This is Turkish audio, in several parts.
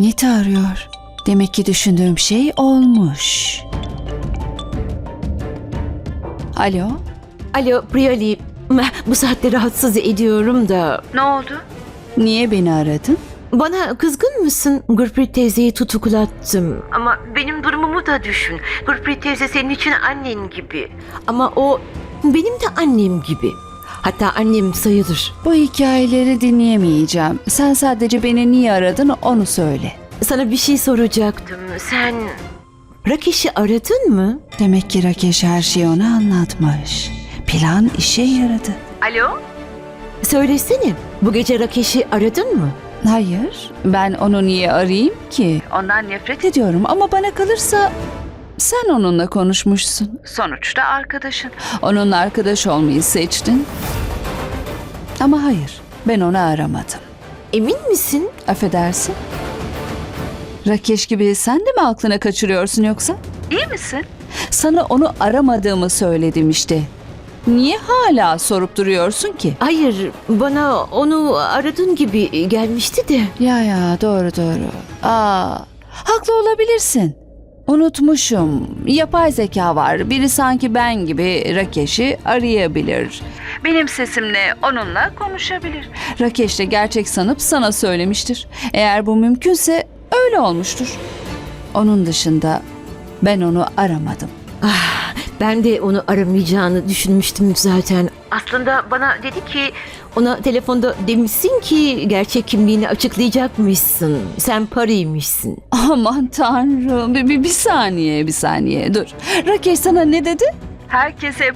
Nita arıyor. Demek ki düşündüğüm şey olmuş. Alo? Alo Priyali, bu saatte rahatsız ediyorum da. Ne oldu? Niye beni aradın? Bana kızgın mısın? Gurprit teyzeyi tutuklattım. Ama benim durumumu da düşün. Gurprit teyze senin için annen gibi. Ama o benim de annem gibi. Hatta annem sayılır. Bu hikayeleri dinleyemeyeceğim. Sen sadece beni niye aradın onu söyle. Sana bir şey soracaktım. Sen Rakeş'i aradın mı? Demek ki Rakeş her şeyi ona anlatmış. Plan işe yaradı. Alo? Söylesene. Bu gece Rakeş'i aradın mı? Hayır, ben onu niye arayayım ki? Ondan nefret ediyorum ama bana kalırsa sen onunla konuşmuşsun. Sonuçta arkadaşın. Onunla arkadaş olmayı seçtin. Ama hayır, ben onu aramadım. Emin misin? Affedersin. Rakeş gibi sen de mi aklına kaçırıyorsun yoksa? İyi misin? Sana onu aramadığımı söyledim işte. Niye hala sorup duruyorsun ki? Hayır, bana onu aradın gibi gelmişti de. Ya ya doğru doğru. Aa, haklı olabilirsin. Unutmuşum. Yapay zeka var. Biri sanki ben gibi Rakeş'i arayabilir. Benim sesimle onunla konuşabilir. Rakeş de gerçek sanıp sana söylemiştir. Eğer bu mümkünse öyle olmuştur. Onun dışında ben onu aramadım. Ben de onu aramayacağını düşünmüştüm zaten. Aslında bana dedi ki Ona telefonda demişsin ki gerçek kimliğini açıklayacakmışsın. Sen paraymışsın. Aman tanrım. Bir, bir, bir saniye, bir saniye. Dur. Rakeş sana ne dedi? Herkese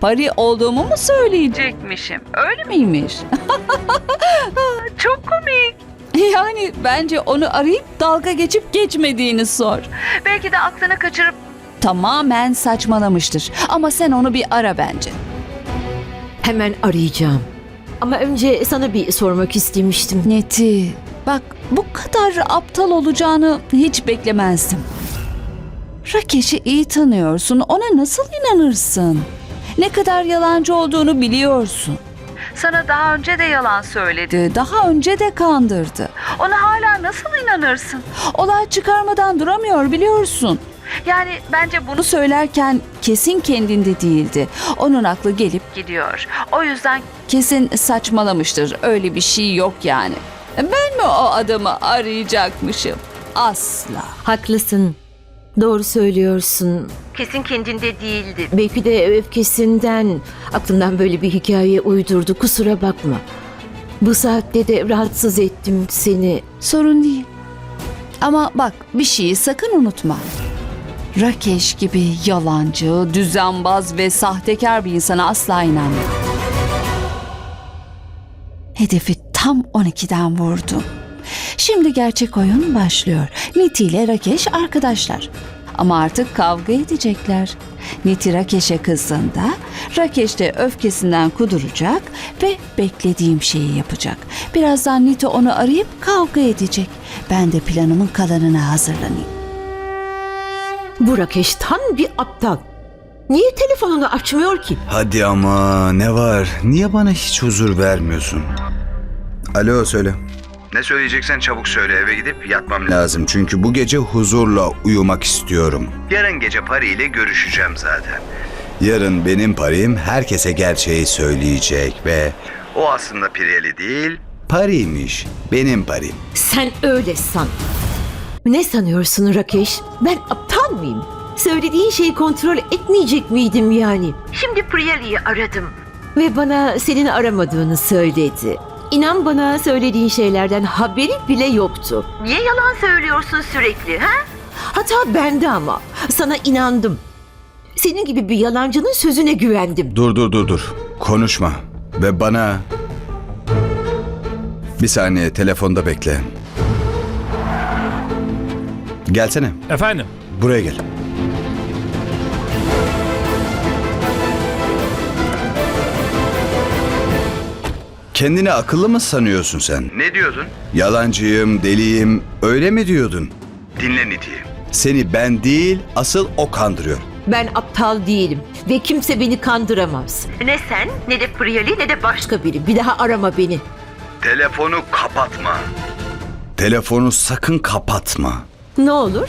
pari olduğumu mu söyleyecekmişim? Öyle miymiş? Çok komik. Yani bence onu arayıp dalga geçip geçmediğini sor. Belki de aklını kaçırıp tamamen saçmalamıştır. Ama sen onu bir ara bence. Hemen arayacağım. Ama önce sana bir sormak istemiştim. Neti, bak bu kadar aptal olacağını hiç beklemezdim. Rakeş'i iyi tanıyorsun. Ona nasıl inanırsın? Ne kadar yalancı olduğunu biliyorsun. Sana daha önce de yalan söyledi. Daha önce de kandırdı. Ona hala nasıl inanırsın? Olay çıkarmadan duramıyor biliyorsun. Yani bence bunu söylerken kesin kendinde değildi. Onun aklı gelip gidiyor. O yüzden kesin saçmalamıştır. Öyle bir şey yok yani. Ben mi o adamı arayacakmışım? Asla. Haklısın. Doğru söylüyorsun. kesin kendinde değildi. Belki de öfkesinden aklımdan böyle bir hikaye uydurdu. Kusura bakma. Bu saatte de rahatsız ettim seni. Sorun değil. Ama bak bir şeyi sakın unutma. Rakeş gibi yalancı, düzenbaz ve sahtekar bir insana asla inanma. Hedefi tam 12'den vurdum. Şimdi gerçek oyun başlıyor. Niti ile Rakeş arkadaşlar. Ama artık kavga edecekler. Niti Rakeş'e kızdığında Rakeş de öfkesinden kuduracak ve beklediğim şeyi yapacak. Birazdan Niti onu arayıp kavga edecek. Ben de planımın kalanına hazırlanayım. Bu Rakeş tam bir aptal. Niye telefonunu açmıyor ki? Hadi ama ne var? Niye bana hiç huzur vermiyorsun? Alo söyle. Ne söyleyeceksen çabuk söyle eve gidip yatmam lazım. Çünkü bu gece huzurla uyumak istiyorum. Yarın gece Pari ile görüşeceğim zaten. Yarın benim parim herkese gerçeği söyleyecek ve... O aslında Pireli değil, Pari'ymiş. Benim parim. Sen öyle san. Ne sanıyorsun Rakeş? Ben aptal mıyım? Söylediğin şeyi kontrol etmeyecek miydim yani? Şimdi Priyali'yi aradım. Ve bana senin aramadığını söyledi. İnan bana söylediğin şeylerden haberi bile yoktu. Niye yalan söylüyorsun sürekli ha? Hata bende ama. Sana inandım. Senin gibi bir yalancının sözüne güvendim. Dur dur dur dur. Konuşma. Ve bana... Bir saniye telefonda bekle. Gelsene. Efendim? Buraya gel. Kendini akıllı mı sanıyorsun sen? Ne diyordun? Yalancıyım, deliyim, öyle mi diyordun? Dinle Niti'yi. Seni ben değil, asıl o kandırıyor. Ben aptal değilim ve kimse beni kandıramaz. Ne sen ne de Priyali ne de başka. Başka biri bir daha arama beni. Telefonu kapatma. telefonu sakın kapatma. Ne olur?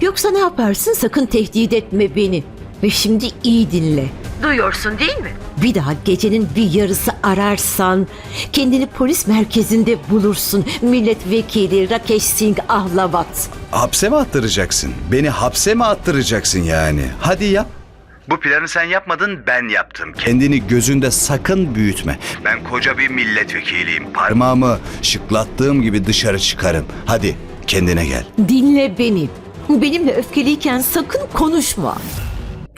Yoksa ne yaparsın? Sakın tehdit etme beni. Ve şimdi iyi dinle. Duyuyorsun değil mi? Bir daha gecenin bir yarısı ararsan kendini polis merkezinde bulursun. Milletvekili Rakesh Singh Ahlavat. Hapse mi attıracaksın? Beni hapse mi attıracaksın yani? Hadi yap. Bu planı sen yapmadın, ben yaptım. Kendini gözünde sakın büyütme. Ben koca bir milletvekiliyim. Parmağımı şıklattığım gibi dışarı çıkarım. Hadi kendine gel. Dinle beni. Benimle öfkeliyken sakın konuşma.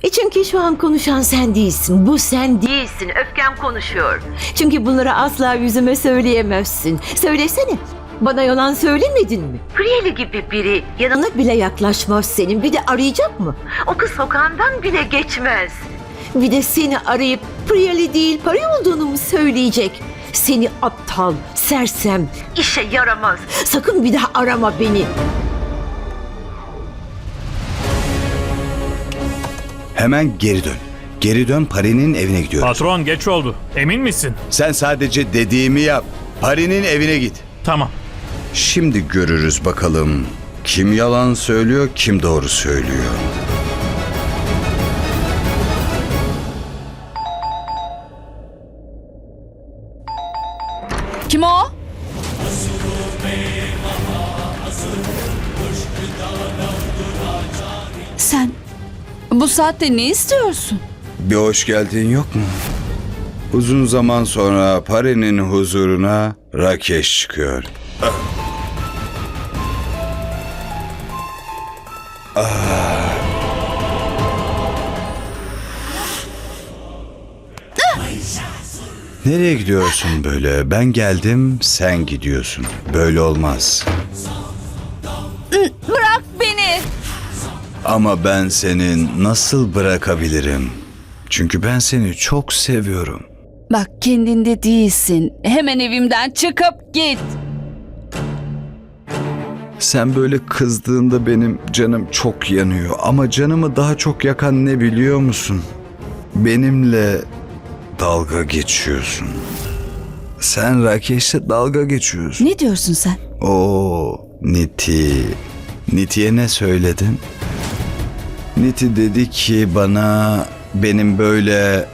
E çünkü şu an konuşan sen değilsin. Bu sen değil. Değilsin, öfkem konuşuyor. Çünkü bunları asla yüzüme söyleyemezsin. Söylesene. Bana yalan söylemedin mi? Priyeli gibi biri yanına bile yaklaşmaz senin. Bir de arayacak mı? o kız sokağından bile geçmez. Bir de seni arayıp Priyali değil para olduğunu mu söyleyecek? Seni aptal, sersem. İşe yaramaz. Sakın bir daha arama beni. Hemen geri dön. Geri dön Pari'nin evine gidiyorum. Patron geç oldu. Emin misin? Sen sadece dediğimi yap. Pari'nin evine git. Tamam. Şimdi görürüz bakalım. Kim yalan söylüyor, kim doğru söylüyor. Sen bu saatte ne istiyorsun? Bir hoş geldin yok mu? Uzun zaman sonra Pari'nin huzuruna Rakeş çıkıyor. Ah. Nereye gidiyorsun böyle? Ben geldim, sen gidiyorsun. Böyle olmaz. Bırak beni. Ama ben seni nasıl bırakabilirim? Çünkü ben seni çok seviyorum. Bak kendinde değilsin. Hemen evimden çıkıp git. Sen böyle kızdığında benim canım çok yanıyor. Ama canımı daha çok yakan ne biliyor musun? Benimle dalga geçiyorsun. Sen Rakeş'le dalga geçiyorsun. Ne diyorsun sen? Oo, Niti. Niti'ye ne söyledin? Niti dedi ki bana benim böyle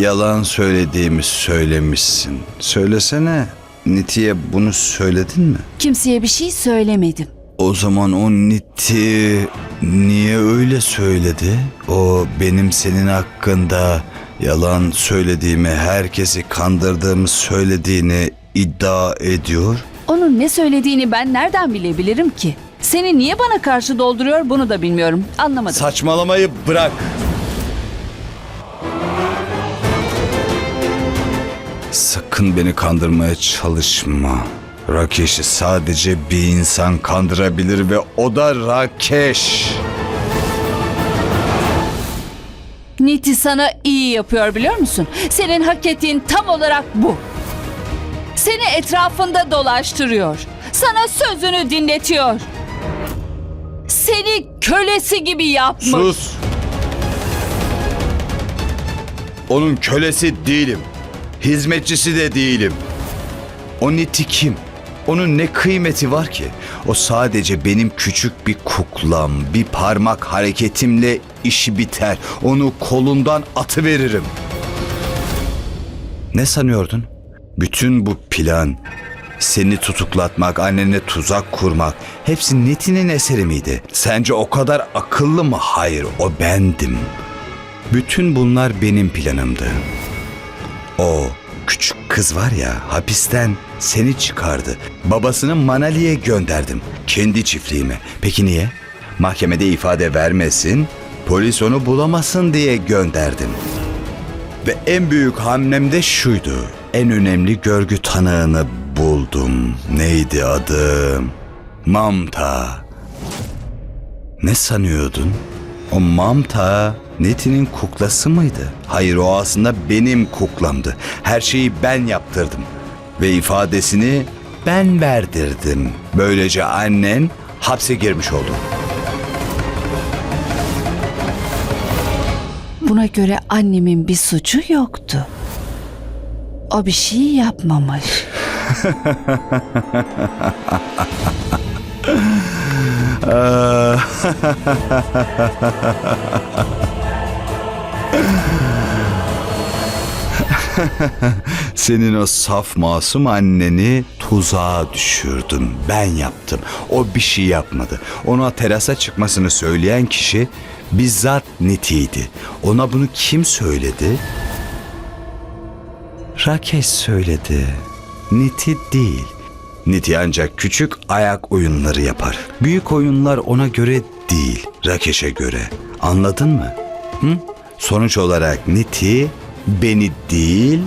yalan söylediğimi söylemişsin. Söylesene. Niti'ye bunu söyledin mi? Kimseye bir şey söylemedim. O zaman o Niti niye öyle söyledi? O benim senin hakkında yalan söylediğimi, herkesi kandırdığımı söylediğini iddia ediyor. Onun ne söylediğini ben nereden bilebilirim ki? Seni niye bana karşı dolduruyor bunu da bilmiyorum. Anlamadım. Saçmalamayı bırak. Sakın beni kandırmaya çalışma. Rakeş'i sadece bir insan kandırabilir ve o da Rakeş. Niti sana iyi yapıyor biliyor musun? Senin hak ettiğin tam olarak bu. Seni etrafında dolaştırıyor. Sana sözünü dinletiyor. Seni kölesi gibi yapmış. Sus. Onun kölesi değilim. Hizmetçisi de değilim. O Niti kim? Onun ne kıymeti var ki? O sadece benim küçük bir kuklam, bir parmak hareketimle işi biter. Onu kolundan atıveririm. Ne sanıyordun? Bütün bu plan, seni tutuklatmak, annene tuzak kurmak hepsi Niti'nin eseri miydi? Sence o kadar akıllı mı? Hayır, o bendim. Bütün bunlar benim planımdı. O küçük kız var ya hapisten seni çıkardı. Babasını Manali'ye gönderdim. Kendi çiftliğime. Peki niye? Mahkemede ifade vermesin, polis onu bulamasın diye gönderdim. Ve en büyük hamlem de şuydu. En önemli görgü tanığını buldum. Neydi adı? Mamta. Ne sanıyordun? O Mamta Neti'nin kuklası mıydı? Hayır o aslında benim kuklamdı. Her şeyi ben yaptırdım. Ve ifadesini ben verdirdim. Böylece annen hapse girmiş oldu. Buna göre annemin bir suçu yoktu. O bir şey yapmamış. Senin o saf masum anneni tuzağa düşürdüm. Ben yaptım. O bir şey yapmadı. Ona terasa çıkmasını söyleyen kişi bizzat Niti'ydi. Ona bunu kim söyledi? Rakesh söyledi. Niti değil. Niti ancak küçük ayak oyunları yapar. Büyük oyunlar ona göre değil, Rakesh'e göre. Anladın mı? Hı? Sonuç olarak Niti beni değil,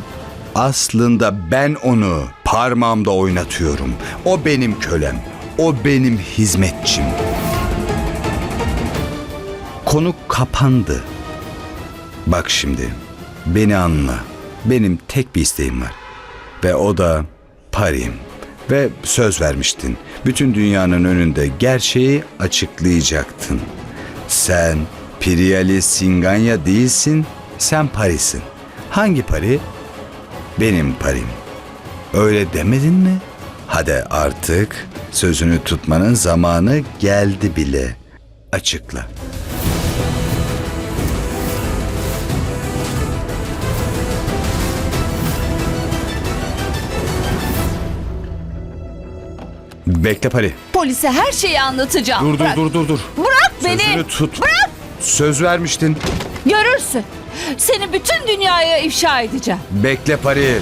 aslında ben onu parmağımda oynatıyorum. O benim kölem. O benim hizmetçim. Konu kapandı. Bak şimdi, beni anla. Benim tek bir isteğim var. Ve o da parim. Ve söz vermiştin. Bütün dünyanın önünde gerçeği açıklayacaktın. Sen Priyali Singanya değilsin, sen Paris'in. Hangi pari? Benim parim. Öyle demedin mi? Hadi artık sözünü tutmanın zamanı geldi bile. Açıkla. Bekle Pari. Polise her şeyi anlatacağım. Dur dur Bırak, dur dur dur. bırak beni. Sözünü tut. Bırak. Söz vermiştin. Görürsün. Seni bütün dünyaya ifşa edeceğim. Bekle Pari.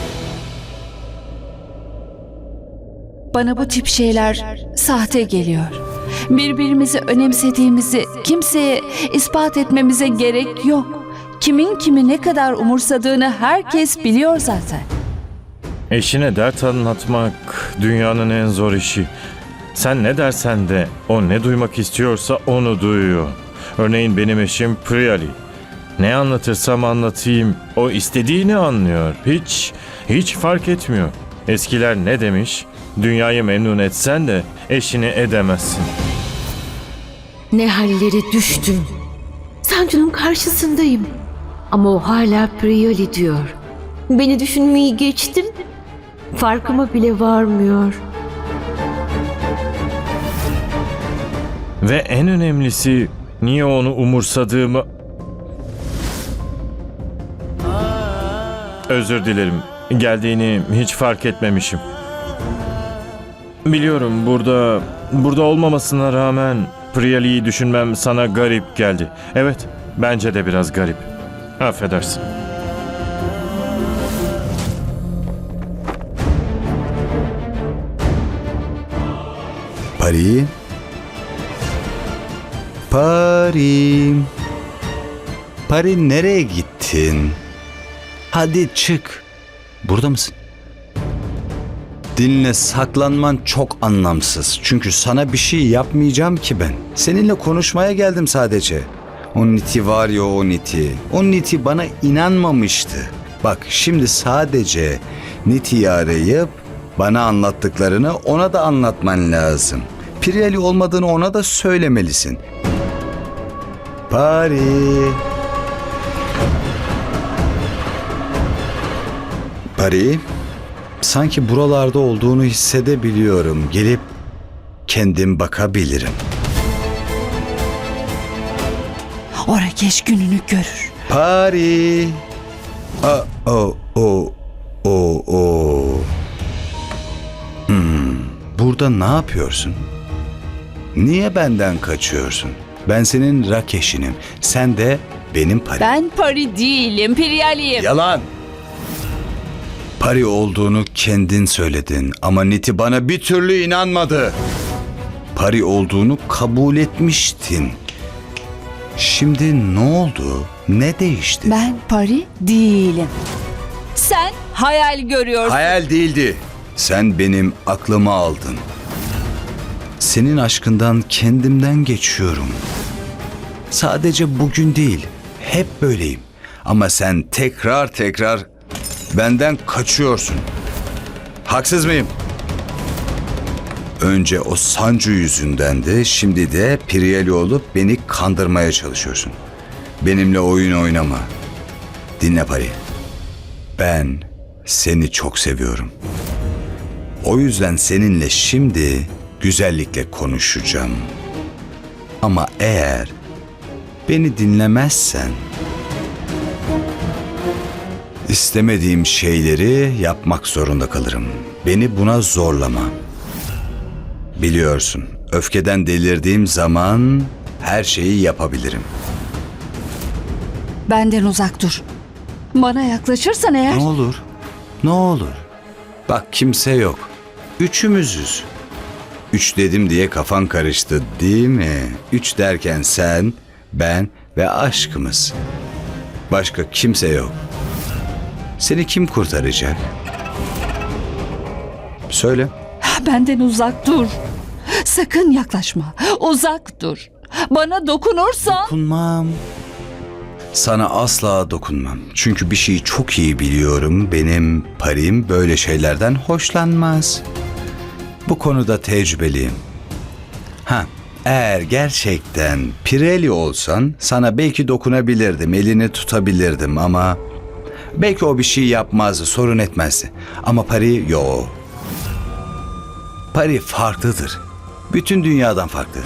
Bana bu tip şeyler sahte geliyor. Birbirimizi önemsediğimizi kimseye ispat etmemize gerek yok. Kimin kimi ne kadar umursadığını herkes biliyor zaten. Eşine dert anlatmak dünyanın en zor işi. Sen ne dersen de o ne duymak istiyorsa onu duyuyor. Örneğin benim eşim Priyali. Ne anlatırsam anlatayım o istediğini anlıyor. Hiç hiç fark etmiyor. Eskiler ne demiş? Dünyayı memnun etsen de eşini edemezsin. Ne hallere düştüm. Sancu'nun karşısındayım. Ama o hala Priyali diyor. Beni düşünmeyi geçtim. Farkıma bile varmıyor. Ve en önemlisi niye onu umursadığımı... Özür dilerim. Geldiğini hiç fark etmemişim. Biliyorum burada burada olmamasına rağmen Priyali'yi düşünmem sana garip geldi. Evet, bence de biraz garip. Affedersin. Pari. Pari. Pari nereye gittin? Hadi çık. Burada mısın? Dinle saklanman çok anlamsız. Çünkü sana bir şey yapmayacağım ki ben. Seninle konuşmaya geldim sadece. O Niti var ya o Niti. O Niti bana inanmamıştı. Bak şimdi sadece Niti'yi arayıp bana anlattıklarını ona da anlatman lazım. Priyali olmadığını ona da söylemelisin. Pari. Pari. Sanki buralarda olduğunu hissedebiliyorum. Gelip kendim bakabilirim. O Rakeş gününü görür. Pari. A o o o o. Hmm, burada ne yapıyorsun? Niye benden kaçıyorsun? Ben senin Rakeş'inim. Sen de benim Pari. Ben pari değilim, Priyaliyim. Yalan. Pari olduğunu kendin söyledin ama Niti bana bir türlü inanmadı. Pari olduğunu kabul etmiştin. Şimdi ne oldu? Ne değişti? Ben pari değilim. Sen hayal görüyorsun. Hayal değildi. Sen benim aklımı aldın. Senin aşkından kendimden geçiyorum. Sadece bugün değil, hep böyleyim. Ama sen tekrar tekrar benden kaçıyorsun. Haksız mıyım? Önce o Sancu yüzündendi, şimdi de Priyeli olup beni kandırmaya çalışıyorsun. Benimle oyun oynama. Dinle Pari. Ben seni çok seviyorum. O yüzden seninle şimdi güzellikle konuşacağım. Ama eğer beni dinlemezsen istemediğim şeyleri yapmak zorunda kalırım. Beni buna zorlama. Biliyorsun, öfkeden delirdiğim zaman her şeyi yapabilirim. Benden uzak dur. Bana yaklaşırsan eğer... Ne olur? Ne olur? Bak kimse yok. Üçümüzüz. Üç dedim diye kafan karıştı değil mi? Üç derken sen, ben ve aşkımız. Başka kimse yok. Seni kim kurtaracak? Söyle. Benden uzak dur. Sakın yaklaşma. Uzak dur. Bana dokunursan... Dokunmam. Sana asla dokunmam. Çünkü bir şeyi çok iyi biliyorum. Benim parim böyle şeylerden hoşlanmaz. Bu konuda tecrübeliyim. Ha, eğer gerçekten Pirelli olsan sana belki dokunabilirdim, elini tutabilirdim ama belki o bir şey yapmazdı, sorun etmezdi. Ama Pari yo. Pari farklıdır. Bütün dünyadan farklı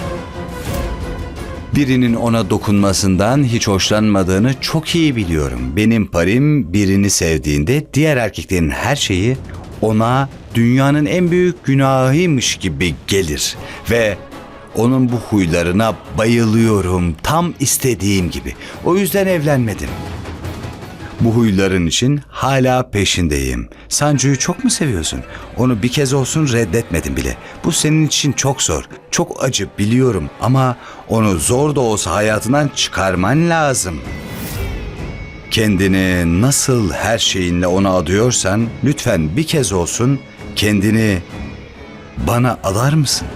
birinin ona dokunmasından hiç hoşlanmadığını çok iyi biliyorum. Benim parim birini sevdiğinde diğer erkeklerin her şeyi ona dünyanın en büyük günahıymış gibi gelir ve onun bu huylarına bayılıyorum tam istediğim gibi. O yüzden evlenmedim. Bu huyların için hala peşindeyim. Sancu'yu çok mu seviyorsun? Onu bir kez olsun reddetmedim bile. Bu senin için çok zor. Çok acı biliyorum ama onu zor da olsa hayatından çıkarman lazım. Kendini nasıl her şeyinle ona adıyorsan lütfen bir kez olsun kendini bana adar mısın?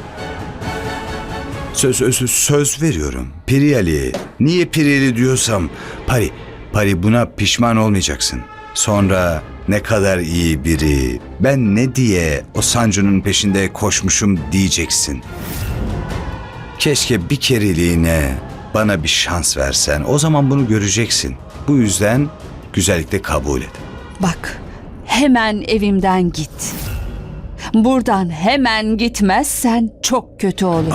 Söz, söz, söz veriyorum. Piriyali. Niye Piriyali diyorsam Pari, Pari buna pişman olmayacaksın. Sonra ne kadar iyi biri. Ben ne diye o sancının peşinde koşmuşum diyeceksin. Keşke bir kereliğine bana bir şans versen. O zaman bunu göreceksin. Bu yüzden güzellikle kabul et. Bak, hemen evimden git. Buradan hemen gitmezsen çok kötü olur.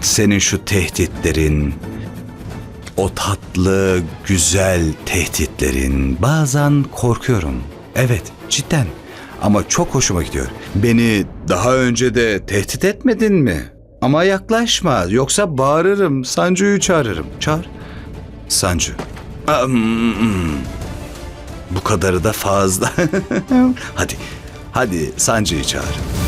Senin şu tehditlerin, o tatlı, güzel tehditlerin bazen korkuyorum. Evet, cidden. Ama çok hoşuma gidiyor. Beni daha önce de tehdit etmedin mi? Ama yaklaşma, yoksa bağırırım. Sancu'yu çağırırım. Çağır. Sancu. Bu kadarı da fazla. hadi, hadi Sancu'yu çağır.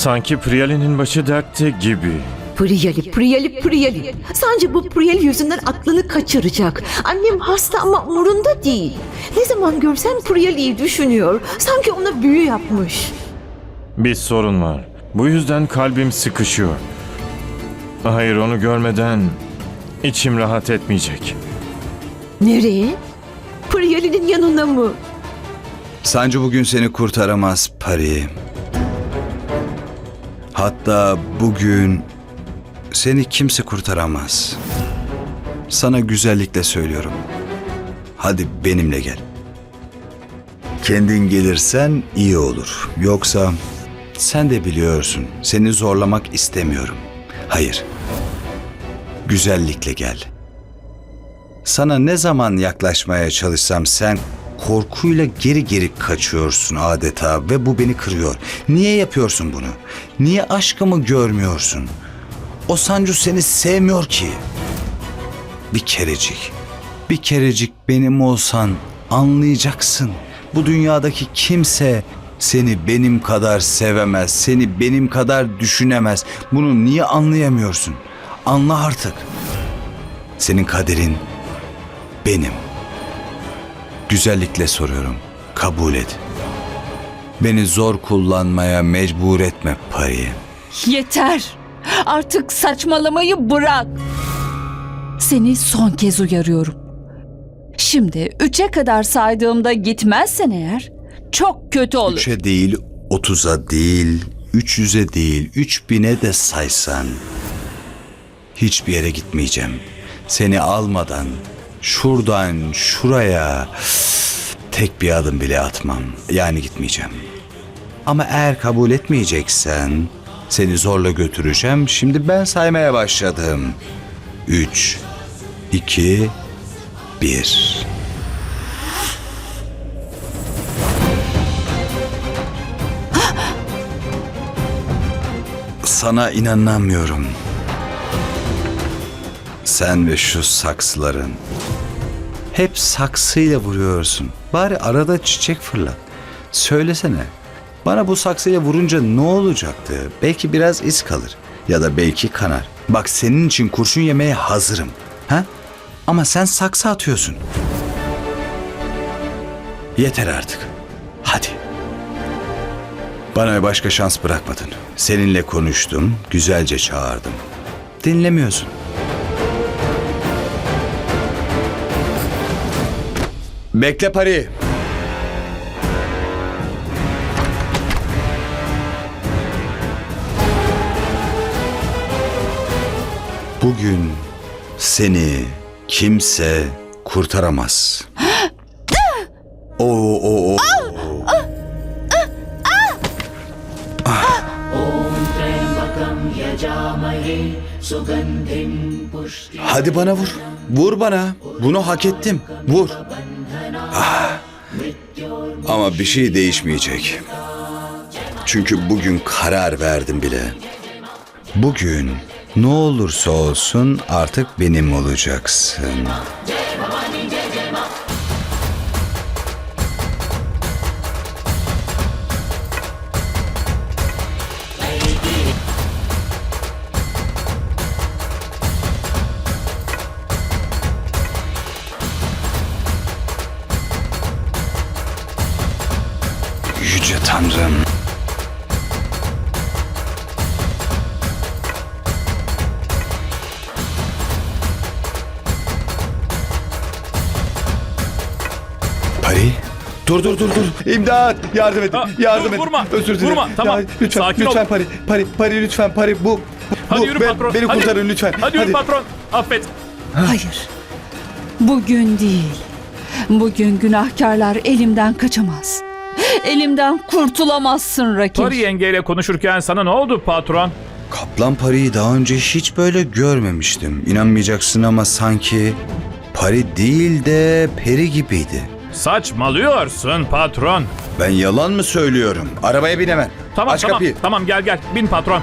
Sanki Priyali'nin başı dertte gibi. Priyali, Priyali, Priyali. Sence bu Priyali yüzünden aklını kaçıracak. Annem hasta ama umurunda değil. Ne zaman görsem Priyali'yi düşünüyor. Sanki ona büyü yapmış. Bir sorun var. Bu yüzden kalbim sıkışıyor. Hayır onu görmeden içim rahat etmeyecek. Nereye? Priyali'nin yanına mı? Sancu bugün seni kurtaramaz Pari. Hatta bugün seni kimse kurtaramaz. Sana güzellikle söylüyorum. Hadi benimle gel. Kendin gelirsen iyi olur. Yoksa sen de biliyorsun. Seni zorlamak istemiyorum. Hayır. Güzellikle gel. Sana ne zaman yaklaşmaya çalışsam sen korkuyla geri geri kaçıyorsun adeta ve bu beni kırıyor. Niye yapıyorsun bunu? Niye aşkımı görmüyorsun? O Sancu seni sevmiyor ki. Bir kerecik, bir kerecik benim olsan anlayacaksın. Bu dünyadaki kimse seni benim kadar sevemez, seni benim kadar düşünemez. Bunu niye anlayamıyorsun? Anla artık. Senin kaderin benim. Güzellikle soruyorum. Kabul et. Beni zor kullanmaya mecbur etme Pari. Yeter. Artık saçmalamayı bırak. Seni son kez uyarıyorum. Şimdi üçe kadar saydığımda gitmezsen eğer çok kötü olur. Üçe değil, otuza değil, üç yüze değil, üç bine de saysan. Hiçbir yere gitmeyeceğim. Seni almadan şuradan şuraya tek bir adım bile atmam. Yani gitmeyeceğim. Ama eğer kabul etmeyeceksen seni zorla götüreceğim. Şimdi ben saymaya başladım. 3 2 1 Sana inanamıyorum. Sen ve şu saksıların. Hep saksıyla vuruyorsun. Bari arada çiçek fırlat. Söylesene. Bana bu saksıyla vurunca ne olacaktı? Belki biraz iz kalır. Ya da belki kanar. Bak senin için kurşun yemeye hazırım. Ha? Ama sen saksı atıyorsun. Yeter artık. Hadi. Bana başka şans bırakmadın. Seninle konuştum, güzelce çağırdım. Dinlemiyorsun. Bekle Pari. Bugün seni kimse kurtaramaz. Oo, oo, oo. Hadi bana vur. Vur bana. Bunu hak ettim. Vur. Ah. Ama bir şey değişmeyecek. Çünkü bugün karar verdim bile. Bugün ne olursa olsun artık benim olacaksın. Yüce Tanrım. Pari. Dur dur dur dur. İmdat! Yardım edin. Aa, yardım dur, edin. vurma, Özür dilerim. vurma, tamam. Ya, lütfen Sakin lütfen ol. Pari. Pari Pari lütfen Pari bu. Hadi bu, yürü ben- patron. Beni hadi. kurtarın lütfen. Hadi yürü patron. Affet. Hayır. Bugün değil. Bugün günahkarlar elimden kaçamaz. Elimden kurtulamazsın Rakeş. Pari yengeyle konuşurken sana ne oldu patron? Kaplan Pari'yi daha önce hiç böyle görmemiştim. İnanmayacaksın ama sanki Pari değil de peri gibiydi. Saçmalıyorsun patron. Ben yalan mı söylüyorum? Arabaya bin hemen. Tamam Aç tamam. kapıyı. Tamam gel gel. Bin patron.